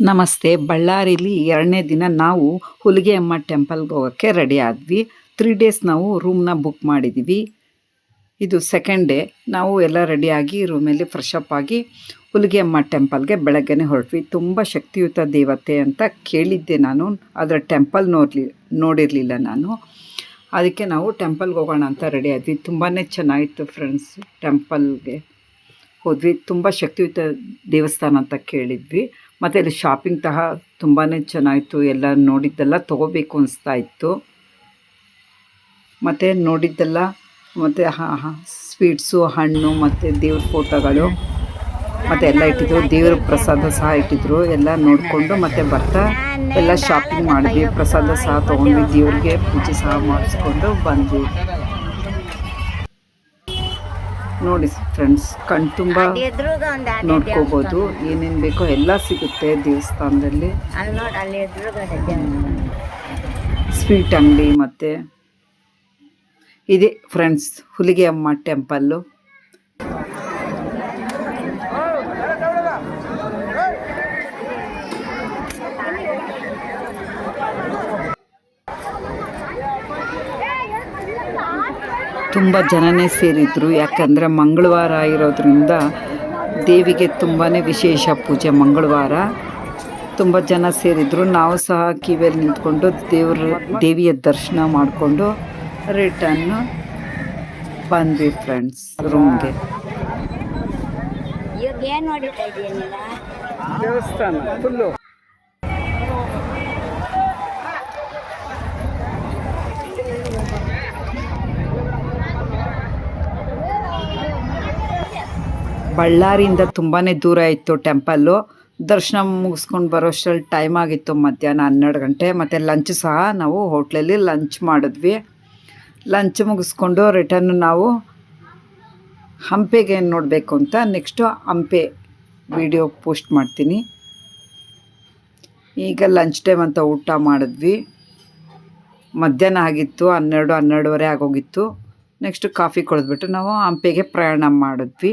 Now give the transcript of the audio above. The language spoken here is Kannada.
ನಮಸ್ತೆ. ಬಳ್ಳಾರಿಲಿ ಎರಡನೇ ದಿನ ನಾವು ಹುಲಿಗೆ ಅಮ್ಮ ಟೆಂಪಲ್ಗೆ ಹೋಗೋಕ್ಕೆ ರೆಡಿ ಆದ್ವಿ. ತ್ರೀ ಡೇಸ್ ನಾವು ರೂಮ್ನ ಬುಕ್ ಮಾಡಿದ್ದೀವಿ ಇದು ಸೆಕೆಂಡ್ ಡೇ. ನಾವು ಎಲ್ಲ ರೆಡಿಯಾಗಿ ರೂಮಲ್ಲಿ ಫ್ರೆಶ್ ಅಪ್ ಆಗಿ ಹುಲಿಗೆ ಅಮ್ಮ ಟೆಂಪಲ್ಗೆ ಬೆಳಗ್ಗೆನೆ ಹೊರಟ್ವಿ. ತುಂಬ ಶಕ್ತಿಯುತ ದೇವತೆ ಅಂತ ಕೇಳಿದ್ದೆ ನಾನು. ಅದರ ಟೆಂಪಲ್ ನೋಡ್ಲಿ, ನೋಡಿರಲಿಲ್ಲ ನಾನು. ಅದಕ್ಕೆ ನಾವು ಟೆಂಪಲ್ಗೆ ಹೋಗೋಣ ಅಂತ ರೆಡಿ ಆದ್ವಿ. ತುಂಬಾ ಚೆನ್ನಾಗಿತ್ತು ಫ್ರೆಂಡ್ಸ್ ಟೆಂಪಲ್ಗೆ ಹೋದ್ವಿ. ತುಂಬ ಶಕ್ತಿಯುತ ದೇವಸ್ಥಾನ ಅಂತ ಕೇಳಿದ್ವಿ. ಮತ್ತು ಇಲ್ಲಿ ಶಾಪಿಂಗ್ ತಹ ತುಂಬಾ ಚೆನ್ನಾಗಿತ್ತು ಎಲ್ಲ ನೋಡಿದ್ದೆಲ್ಲ ತೊಗೋಬೇಕು ಅನಿಸ್ತಾ ಇತ್ತು. ಮತ್ತು ನೋಡಿದ್ದೆಲ್ಲ ಮತ್ತು ಸ್ವೀಟ್ಸು ಹಣ್ಣು ಮತ್ತು ದೇವ್ರ ಫೋಟೋಗಳು ಮತ್ತು ಎಲ್ಲ ಇಟ್ಟಿದ್ರು. ದೇವ್ರ ಪ್ರಸಾದ ಸಹ ಇಟ್ಟಿದ್ರು. ಎಲ್ಲ ನೋಡಿಕೊಂಡು ಮತ್ತು ಬರ್ತಾ ಎಲ್ಲ ಶಾಪಿಂಗ್ ಮಾಡಿದ್ವಿ ಪ್ರಸಾದ ಸಹ ತೊಗೊಂಡ್ವಿ ದೇವ್ರಿಗೆ ಪೂಜೆ ಸಹ ಮಾಡಿಸ್ಕೊಂಡು ಬಂದ್ವಿ. ನೋಡಿ ಫ್ರೆಂಡ್ಸ್ ಕಣ್ ತುಂಬ ನೋಡ್ಕೋಬಹುದು ಏನೇನ್ ಆನೆ ನೋಡ್ಕೋಬೋದು. ಏನೇನು ಬೇಕೋ ಎಲ್ಲ ಸಿಗುತ್ತೆ ದೇವಸ್ಥಾನದಲ್ಲಿ. ಸ್ವೀಟ್ ಅಂಗಡಿ ಮತ್ತೆ. ಇದೆ ಫ್ರೆಂಡ್ಸ್ ಹುಲಿಗೆ ಅಮ್ಮ ಟೆಂಪಲ್ಲು ತುಂಬ ಜನನೇ ಸೇರಿದ್ರು. ಯಾಕಂದರೆ ಮಂಗಳವಾರ ಇರೋದ್ರಿಂದ ದೇವಿಗೆ ತುಂಬಾ ವಿಶೇಷ ಪೂಜೆ ಮಂಗಳವಾರ. ತುಂಬ ಜನ ಸೇರಿದ್ರು. ನಾವು ಸಹ ಕಿವಿಯಲ್ಲಿ ನಿಂತ್ಕೊಂಡು ದೇವ್ರ ದೇವಿಯ ದರ್ಶನ ಮಾಡಿಕೊಂಡು ರಿಟರ್ನ್ ಬಂದ್ವಿ ಫ್ರೆಂಡ್ಸ್ ರೂಮ್ಗೆ ದೇವಸ್ಥಾನ ಫುಲ್ಲು ಬಳ್ಳಾರಿಯಿಂದ ತುಂಬಾ ದೂರ ಇತ್ತು ಟೆಂಪಲ್ಲು. ದರ್ಶನ ಮುಗಿಸ್ಕೊಂಡು ಬರೋಷ್ಟರಲ್ಲಿ ಟೈಮ್ ಆಗಿತ್ತು ಮಧ್ಯಾಹ್ನ ಹನ್ನೆರಡು ಗಂಟೆ. ಮತ್ತು ಲಂಚ್ ಸಹ ನಾವು ಹೋಟ್ಲಲ್ಲಿ ಲಂಚ್ ಮಾಡಿದ್ವಿ. ಲಂಚ್ ಮುಗಿಸ್ಕೊಂಡು ರಿಟರ್ನ್ ನಾವು ಹಂಪೆಗೆ ನೋಡಬೇಕು ಅಂತ ನೆಕ್ಸ್ಟು ಹಂಪೆ ವಿಡಿಯೋ ಪೋಸ್ಟ್ ಮಾಡ್ತೀನಿ. ಈಗ ಲಂಚ್ ಟೈಮ್ ಅಂತ ಊಟ ಮಾಡಿದ್ವಿ. ಮಧ್ಯಾಹ್ನ ಆಗಿತ್ತು, ಹನ್ನೆರಡು ಹನ್ನೆರಡುವರೆ ಆಗೋಗಿತ್ತು. ನೆಕ್ಸ್ಟ್ ಕಾಫಿ ಕುಡಿದ್ಬಿಟ್ಟು ನಾವು ಹಂಪೆಗೆ ಪ್ರಯಾಣ ಮಾಡಿದ್ವಿ.